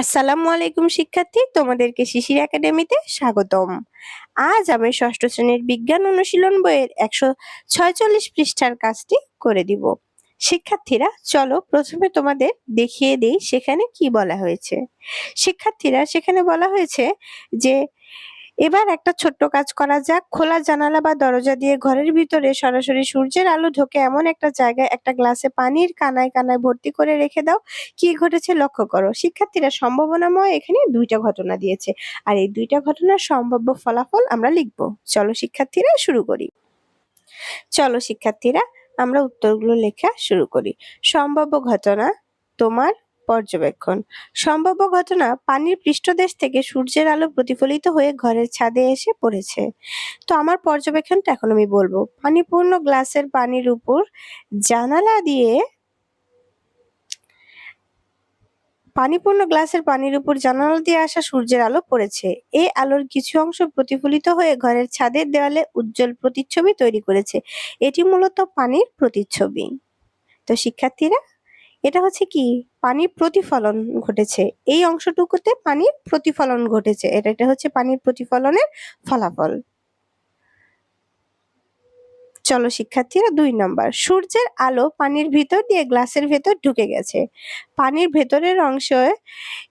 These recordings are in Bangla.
আসসালামু আলাইকুম শিক্ষার্থী, তোমাদেরকে শিশির একাডেমিতে স্বাগতম। আজ আমি ষষ্ঠ শ্রেণির বিজ্ঞান অনুশীলন বইয়ের একশো ছয়চল্লিশ পৃষ্ঠার কাজটি করে দিব। শিক্ষার্থীরা, চলো প্রথমে তোমাদের দেখিয়ে দিই সেখানে কি বলা হয়েছে। শিক্ষার্থীরা, সেখানে বলা হয়েছে যে এবার একটা ছোট্ট কাজ করা যাক। খোলা জানালা বা দরজা দিয়ে ঘরের ভিতরে সরাসরি সূর্যের আলো ঢোকে এমন একটা জায়গায় একটা গ্লাসে পানির কানায় কানায় ভর্তি করে রেখে দাও। কি ঘটেছে লক্ষ্য করো, শিক্ষার্থীরা সম্ভাবনাময় এখানে দুইটা ঘটনা দিয়েছে। আর এই দুইটা ঘটনার সম্ভাব্য ফলাফল আমরা লিখব। চলো শিক্ষার্থীরা শুরু করি। চলো শিক্ষার্থীরা, আমরা উত্তরগুলো লেখা শুরু করি। সম্ভাব্য ঘটনা, তোমার পর্যবেক্ষণ। সম্ভাব্য ঘটনা পানির পৃষ্ঠদেশ থেকে সূর্যের আলো প্রতিফলিত হয়ে ঘরের ছাদে এসে পড়েছে। তো আমার পর্যবেক্ষণটা এখন আমি বলব। পানিপূর্ণ গ্লাসের পানির উপর জানালা দিয়ে পানিপূর্ণ গ্লাসের পানির উপর জানালা দিয়ে আসা সূর্যের আলো পড়েছে। এই আলোর কিছু অংশ প্রতিফলিত হয়ে ঘরের ছাদের দেওয়ালে উজ্জ্বল প্রতিচ্ছবি তৈরি করেছে। এটি মূলত পানির প্রতিচ্ছবি। তো শিক্ষার্থীরা এটা হচ্ছে কি? পানির প্রতিফলন ঘটেছে। এই অংশটুকুতে পানির প্রতিফলন ঘটেছে। এটা এটা হচ্ছে পানির প্রতিফলনের ফলাফল। চলো শিক্ষার্থীরা, দুই নম্বর। সূর্যের আলো পানির ভিতর দিয়ে গ্লাসের ভেতর ঢুকে গেছে। পানির ভেতরের অংশে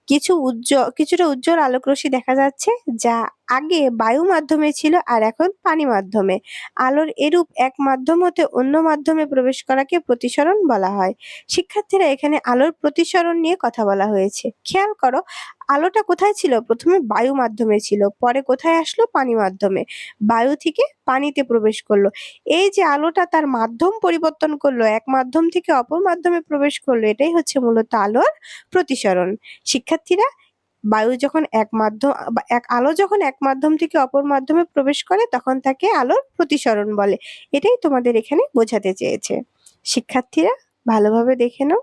কিছু উজ্জ্বল, কিছুটা উজ্জ্বল আলোক রশ্মি দেখা যাচ্ছে, যা আগে বায়ু মাধ্যমে ছিল আর এখন পানি মাধ্যমে। আলোর এরূপ এক মাধ্যম হতে অন্য মাধ্যমে প্রবেশ করাকে প্রতিসরণ বলা হয়। শিক্ষার্থীরা এখানে আলোর প্রতিসরণ নিয়ে কথা বলা হয়েছে। খেয়াল করো, আলোটা কোথায় ছিল? প্রথমে বায়ু মাধ্যমে ছিল, পরে কোথায় আসলো? পানি মাধ্যমে। বায়ু থেকে পানিতে প্রবেশ করল। এই যে আলোটা তার মাধ্যম পরিবর্তন করল, এক মাধ্যম থেকে অপর মাধ্যমে প্রবেশ করল, এটাই হচ্ছে মূলত আলোর প্রতিসরণ। শিক্ষার্থীরা বায়ু যখন এক মাধ্যম এক আলো যখন এক মাধ্যম থেকে অপর মাধ্যমে প্রবেশ করে, তখন তাকে আলোর প্রতিসরণ বলে। এটাই তোমাদের এখানে বোঝাতে চেয়েছে। শিক্ষার্থীরা, ভালোভাবে দেখে নাও।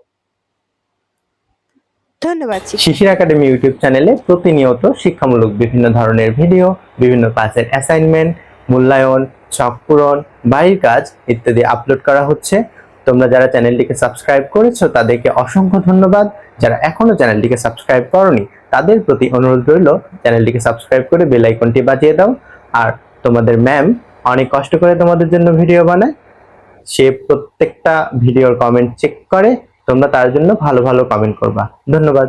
ধন্যবাদ শিশির একাডেমি ইউটিউব চ্যানেলে প্রতিনিয়ত শিক্ষামূলক বিভিন্ন ধরনের ভিডিও, বিভিন্ন ক্লাসের অ্যাসাইনমেন্ট মূল্যায়ন, ছক পূরণ, বাড়ির কাজ ইত্যাদি আপলোড করা হচ্ছে। তোমরা যারা চ্যানেলটিকে সাবস্ক্রাইব করেছ, তাদেরকে অসংখ্য ধন্যবাদ। যারা এখনও চ্যানেলটিকে সাবস্ক্রাইব করনি তাদের প্রতি অনুরোধ রইল, চ্যানেলটিকে সাবস্ক্রাইব করে বেল আইকনটি বাজিয়ে দাও। আর তোমাদের ম্যাম অনেক কষ্ট করে তোমাদের জন্য ভিডিও বানায়। সে প্রত্যেকটা ভিডিওর কমেন্ট চেক করে, তোমরা তার জন্য ভালো ভালো কমেন্ট করবা। ধন্যবাদ।